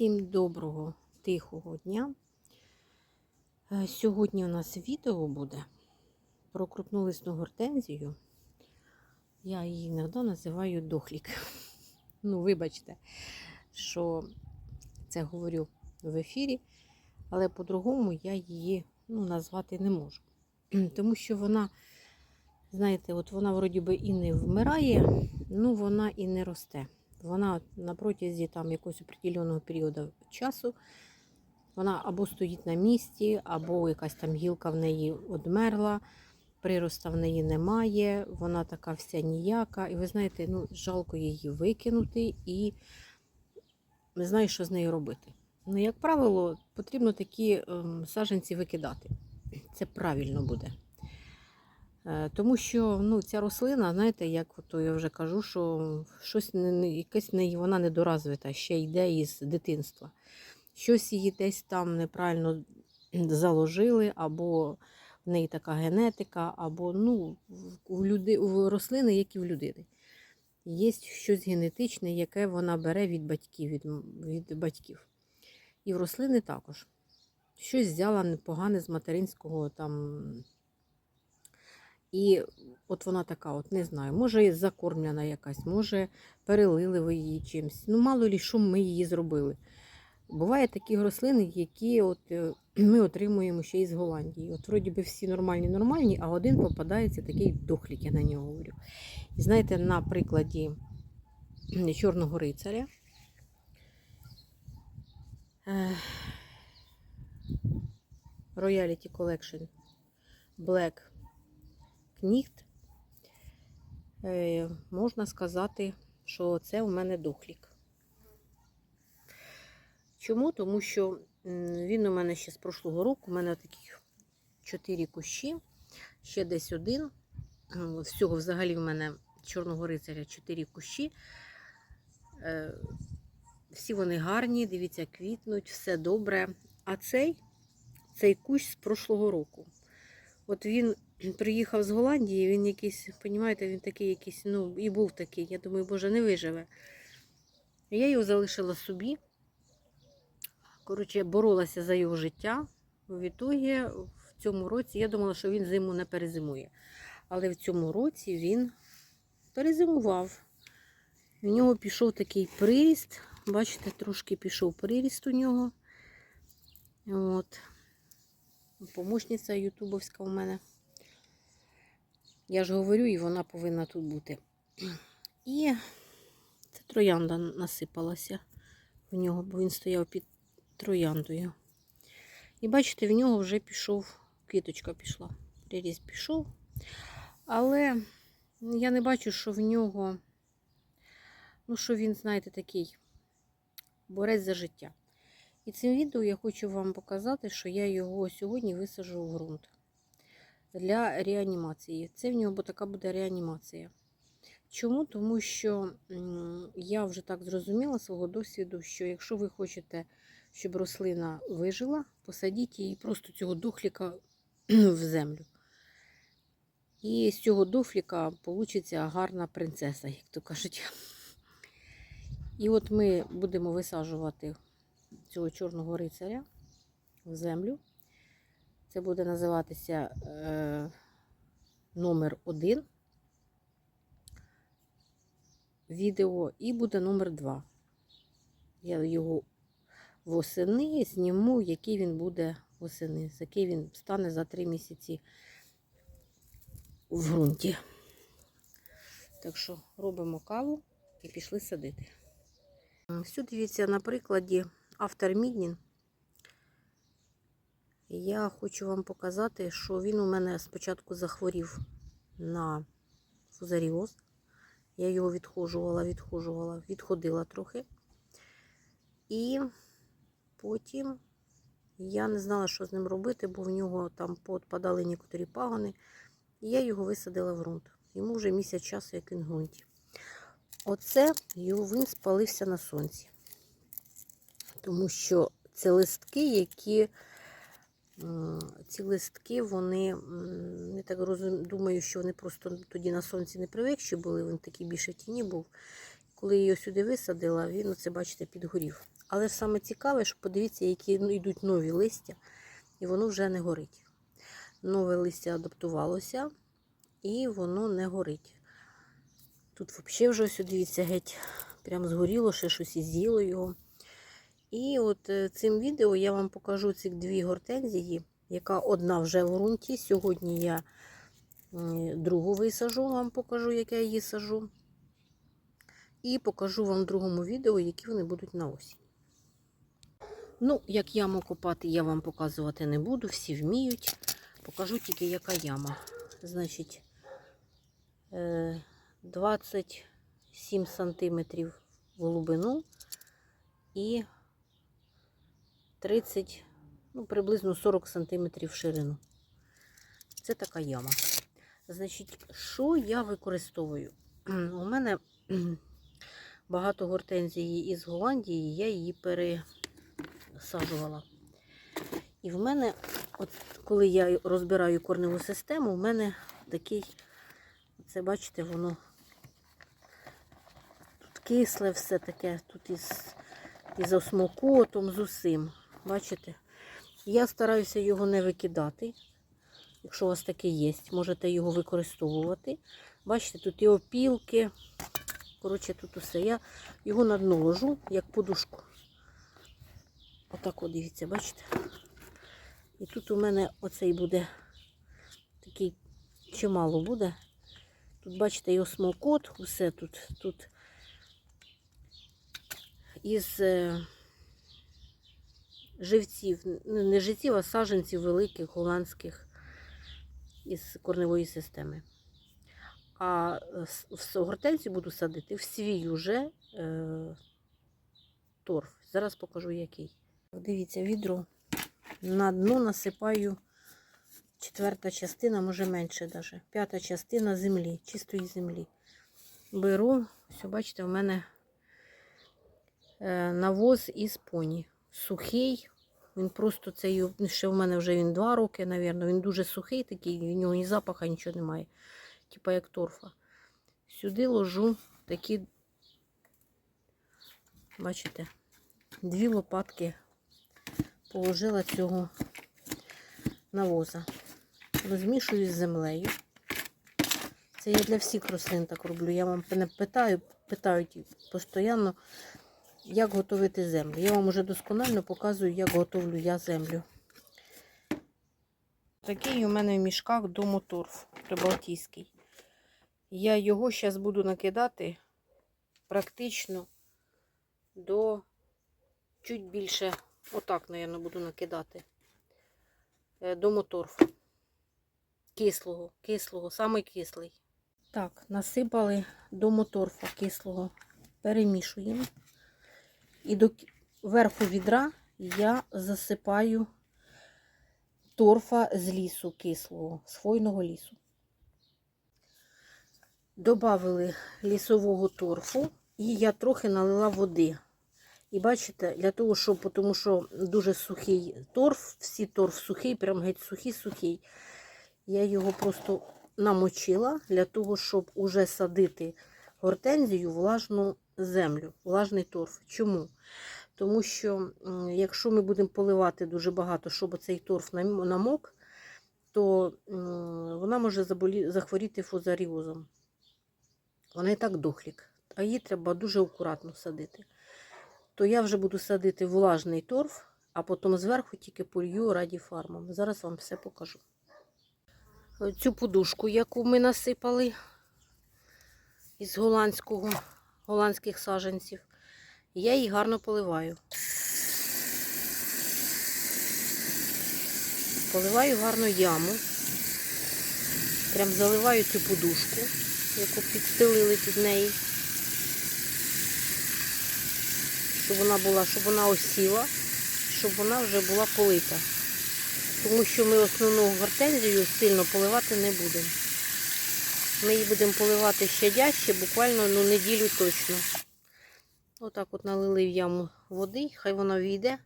Всім доброго, тихого дня. Е, Сьогодні у нас відео буде про крупнолисну гортензію. Я її іноді називаю дохлік. Ну, вибачте, що це говорю в ефірі, але по-другому я її ну, назвати не можу. Тому що вона, знаєте, от вона вроді би і не вмирає, ну вона і не росте. Вона на протязі там якогось определеного періоду часу вона або стоїть на місці, або якась там гілка в неї одмерла, прироста в неї немає, вона така вся ніяка. І ви знаєте, ну, жалко її викинути і не знаю, що з нею робити. Ну, як правило, потрібно такі ем, саджанці викидати. Це правильно буде. Е, Тому що ну, ця рослина, знаєте, як то я вже кажу, що щось не, якась не, вона недоразвита, ще йде із дитинства. Щось її десь там неправильно заложили, або в неї така генетика, або ну, у, люди, у рослини, як і в людини. Є щось генетичне, яке вона бере від батьків. Від, від батьків. І в рослини також. Щось взяла непогане з материнського там. І от вона така, от не знаю, може закормлена якась, може перелили ви її чимось. Ну, мало лі, що ми її зробили. Буває такі рослини, які от, е, ми отримуємо ще із Голландії. От вроді би всі нормальні, нормальні, а один попадається такий дохлік, я на нього говорю. І знаєте, на прикладі чорного рицаря. Royalty Collection Black Кніхт. Е, Можна сказати, що це у мене дохлік. Чому? Тому що він у мене ще з прошлого року. У мене таких 4 кущі, ще десь один. Всього взагалі в мене чорного рицаря 4 кущі. Е, Всі вони гарні, дивіться, квітнуть, все добре. А цей, цей кущ з прошлого року. От він приїхав з Голландії, він якийсь, розумієте, він такий якийсь, ну, і був такий. Я думаю, боже, не виживе. Я його залишила собі. Коротше, боролася за його життя. В ітогі в цьому році я думала, що він зиму не перезимує. Але в цьому році він перезимував. В нього пішов такий приріст. Бачите, трошки пішов приріст у нього. От. Помощниця ютубовська у мене. Я ж говорю, і вона повинна тут бути. І це троянда насипалася в нього, бо він стояв під трояндою. І бачите, в нього вже пішов, квіточка пішла. Приріст пішов. Але я не бачу, що в нього, ну, що він, знаєте, такий борець за життя. І цим відео я хочу вам показати, що я його сьогодні висаджу в ґрунт для реанімації. Це в нього така буде реанімація. Чому? Тому що я вже так зрозуміла свого досвіду, що якщо ви хочете, щоб рослина вижила, посадіть її просто цього духліка в землю. І з цього дуфліка получиться гарна принцеса, як то кажуть. І от ми будемо висаджувати цього чорного рицаря в землю. Це буде називатися е, номер 1 відео і буде номер 2. Я його восени зніму, який він буде восени, який він стане за 3 місяці в ґрунті. Так що робимо каву і пішли садити. Все дивіться на прикладі авторміднін. Я хочу вам показати, що він у мене спочатку захворів на фузаріоз. Я його відхожувала, відхожувала, відходила трохи. І потім я не знала, що з ним робити, бо в нього там поотпадали некоторі пагони. І я його висадила в ґрунт. Йому вже місяць часу, як він в ґрунті. Оце його він спалився на сонці. Тому що це листки, які ці листки, вони, я так розум, думаю, що вони просто тоді на сонці не привикші були, він такий більше тіні був. Коли я його сюди висадила, він, оце, бачите, підгорів. Але саме цікаве, що подивіться, які ну, йдуть нові листя, і воно вже не горить. Нове листя адаптувалося, і воно не горить. Тут взагалі вже дивіться, геть прям згоріло, ще щось і з'їло його. І от е, цим відео я вам покажу ці дві гортензії, яка одна вже в ґрунті. Сьогодні я другу висажу, вам покажу, як я її сажу. І покажу вам в другому відео, які вони будуть на осінь. Ну, як яму копати, я вам показувати не буду, всі вміють. Покажу тільки, яка яма. Значить, е, 27 сантиметрів в глибину і 30, ну, приблизно 40 сантиметрів ширину. Це така яма. Значить, що я використовую? У мене багато гортензії із Голландії, я її пересаджувала. І в мене, от коли я розбираю корневу систему, в мене такий, це бачите, воно тут кисле все таке, тут із, із осмокотом, з усім. Бачите? Я стараюся його не викидати. Якщо у вас таке є, можете його використовувати. Бачите, тут і опілки. Коротше, тут усе. Я його на дно ложу, як подушку. Отак от дивіться, бачите? І тут у мене оцей буде такий чимало буде. Тут, бачите, і осмокот, усе тут. Тут із е, живців, ну, не живців, а саджанців великих, голландських із корневої системи. А е, в гортензію буду садити в свій уже е, торф. Зараз покажу який. Дивіться, відро на дно насипаю четверта частина, може менше даже. П'ята частина землі, чистої землі. Беру, все, бачите, в мене е, навоз із поні. Сухий. Він просто цей, ще в мене вже він два роки, мабуть. Він дуже сухий такий, в нього ні запаха, нічого немає. Типа як торфа. Сюди ложу такі, бачите, дві лопатки положила цього навоза. Розмішую з землею. Це я для всіх рослин так роблю. Я вам не питаю, питають постійно, як готувати землю. Я вам уже досконально показую, як готовлю я землю. Такий у мене в мішках домоторф прибалтійський. Я його зараз буду накидати практично до чуть більше, отак, мабуть, буду накидати е, до моторфу. Кислого, кислого, самий кислий. Так, насипали до моторфа кислого, перемішуємо. І до верху відра я засипаю торфа з лісу кислого, з хвойного лісу. Добавили лісового торфу, і я трохи налила води. І бачите, для того, щоб, тому що дуже сухий торф, всі торф сухий, прям геть сухий-сухий. Я його просто намочила для того, щоб уже садити гортензію влажну землю, влажний торф. Чому? Тому що, якщо ми будемо поливати дуже багато, щоб цей торф намок, то вона може захворіти фузаріозом. Вона і так дохлік, а її треба дуже акуратно садити. То я вже буду садити влажний торф, а потім зверху тільки полью радіфармом. Зараз вам все покажу. Цю подушку, яку ми насипали із голландського, голландських саджанців, я її гарно поливаю. Поливаю гарно яму. Прям заливаю цю подушку, яку підстелили під неї. Щоб вона була, щоб вона осіла, щоб вона вже була полита. Тому що ми основну гортензію сильно поливати не будемо. Ми її будемо поливати щадяще, буквально ну, неділю точно. Отак от налили в яму води, хай вона війде,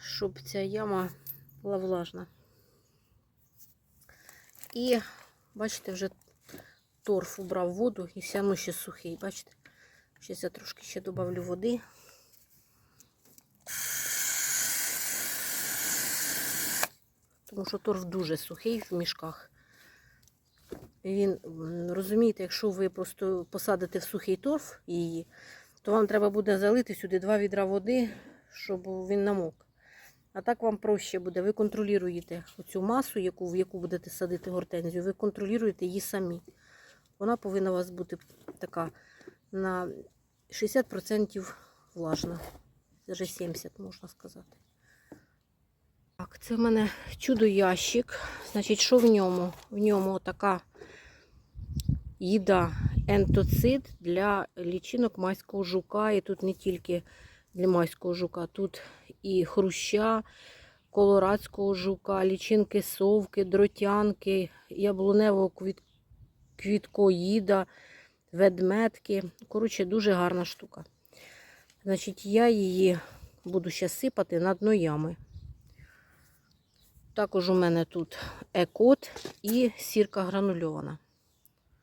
щоб ця яма була влажна. І, бачите, вже торф убрав воду і все одно ще сухий, бачите? Зараз я трошки ще додавлю води. Тому що торф дуже сухий в мішках. Він, розумієте, якщо ви просто посадите в сухий торф її, то вам треба буде залити сюди два відра води, щоб він намок. А так вам проще буде. Ви контролюєте оцю масу, яку, в яку будете садити гортензію, ви контролюєте її самі. Вона повинна у вас бути така на 60% влажна. Даже 70, можна сказати. Так, це в мене чудо-ящик. Значить, що в ньому? В ньому така їда ентоцид для лічинок майського жука. І тут не тільки для майського жука, тут і хруща, колорадського жука, лічинки совки, дротянки, яблуневого квіт... квіткоїда, ведметки. Коротше, дуже гарна штука. Значить, я її буду ще сипати на дно ями. Також у мене тут екот і сірка гранульована.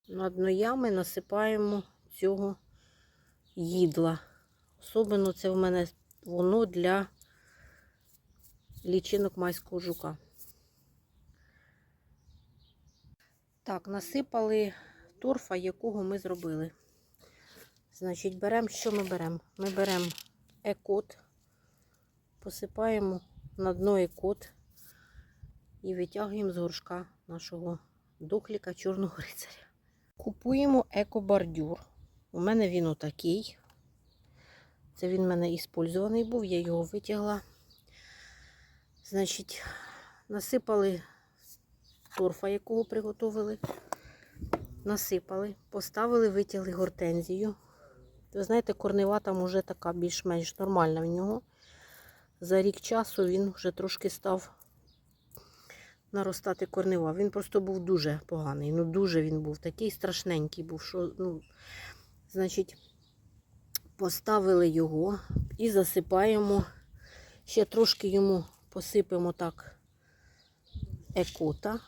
На дно ями насипаємо цього їдла. Особливо це в мене воно для лічинок майського жука. Так, насипали торфа, якого ми зробили. Значить, беремо, що ми беремо? Ми беремо екот, посипаємо на дно екот і витягуємо з горшка нашого дохліка чорного рицаря. Купуємо екобордюр. У мене він отакий. Це він в мене іспользований був, я його витягла. Значить, насипали торфа, якого приготували. Насипали, поставили, витягли гортензію. Ви знаєте, корнева там уже така більш-менш нормальна в нього. За рік часу він вже трошки став наростати корнева. Він просто був дуже поганий. Ну, дуже він був такий страшненький був, що, ну, значить, поставили його і засипаємо. Ще трошки йому посипемо так екота.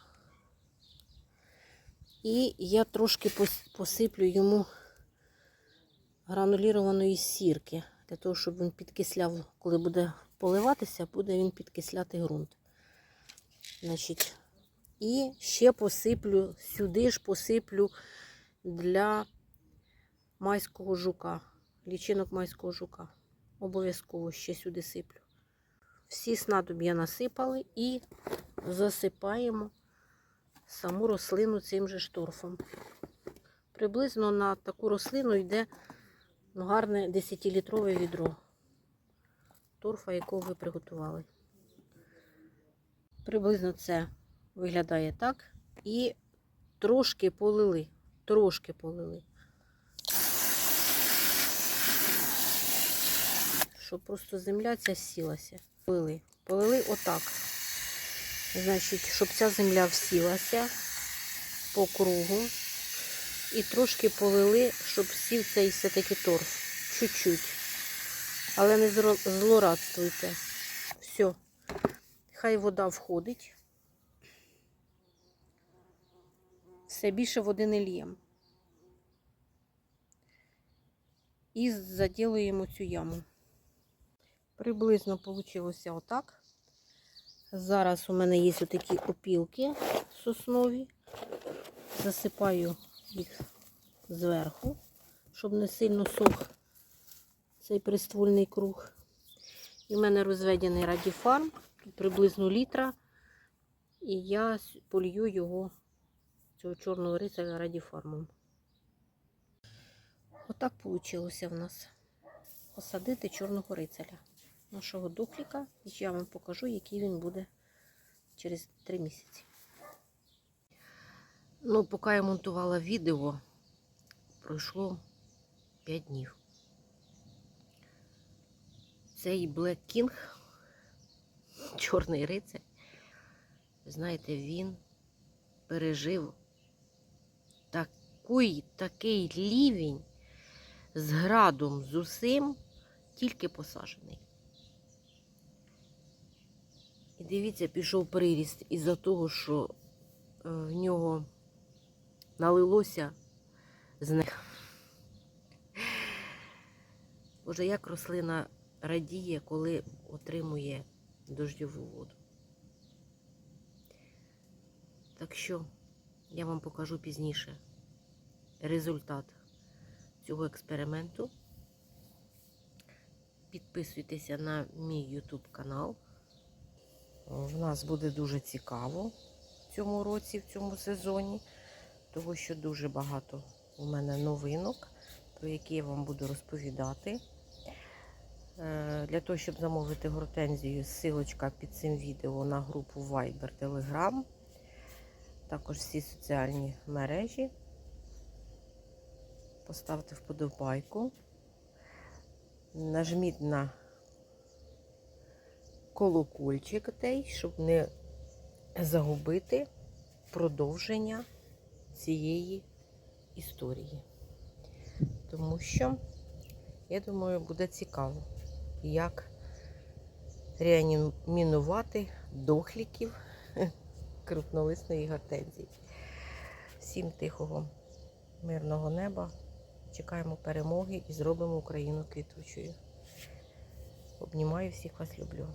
І я трошки посиплю йому гранулірованої сірки, для того, щоб він підкисляв, коли буде поливатися, буде він підкисляти ґрунт. Значить, і ще посиплю, сюди ж посиплю для майського жука, лічинок майського жука. Обов'язково ще сюди сиплю. Всі снадоб'я насипали і засипаємо саму рослину цим же шторфом. Приблизно на таку рослину йде ну, гарне 10-літрове відро торфа, якого ви приготували. Приблизно це виглядає так. І трошки полили. Трошки полили. Щоб просто земля ця сілася. Полили. Полили отак. Значить, щоб ця земля всілася по кругу. І трошки полили, щоб сів цей все-таки торф. Чуть-чуть. Але не злорадствуйте. Все. Хай вода входить. Все більше води не ліємо. І заділуємо цю яму. Приблизно вийшло отак. Зараз у мене є отакі опілки соснові. Засипаю їх зверху, щоб не сильно сух цей приствольний круг. І в мене розведений радіфарм, приблизно літра. І я полью його, цього чорного рицаря радіфармом. Отак вийшло в нас. Посадити чорного рицаря. Нашого духліка. І я вам покажу, який він буде через 3 місяці. Ну, поки я монтувала відео, пройшло 5 днів. Цей Black King, чорний рицар, знаєте, він пережив такий, такий лівень з градом, з усім, тільки посаджений. І дивіться, пішов приріст із-за того, що е, в нього налилося з них. Боже, як рослина радіє, коли отримує дождьову воду. Так що я вам покажу пізніше результат цього експерименту. Підписуйтеся на мій YouTube канал. В нас буде дуже цікаво в цьому році, в цьому сезоні, тому що дуже багато у мене новинок, про які я вам буду розповідати. Е, Для того, щоб замовити гортензію, ссылочка під цим відео на групу Viber Telegram. Також всі соціальні мережі. Поставте вподобайку. Нажміть на колокольчик той, щоб не загубити продовження цієї історії. Тому що, я думаю, буде цікаво, як реанімінувати дохліків крупнолисної гортензії. Всім тихого, мирного неба. Чекаємо перемоги і зробимо Україну квітучою. Обнімаю всіх вас люблю.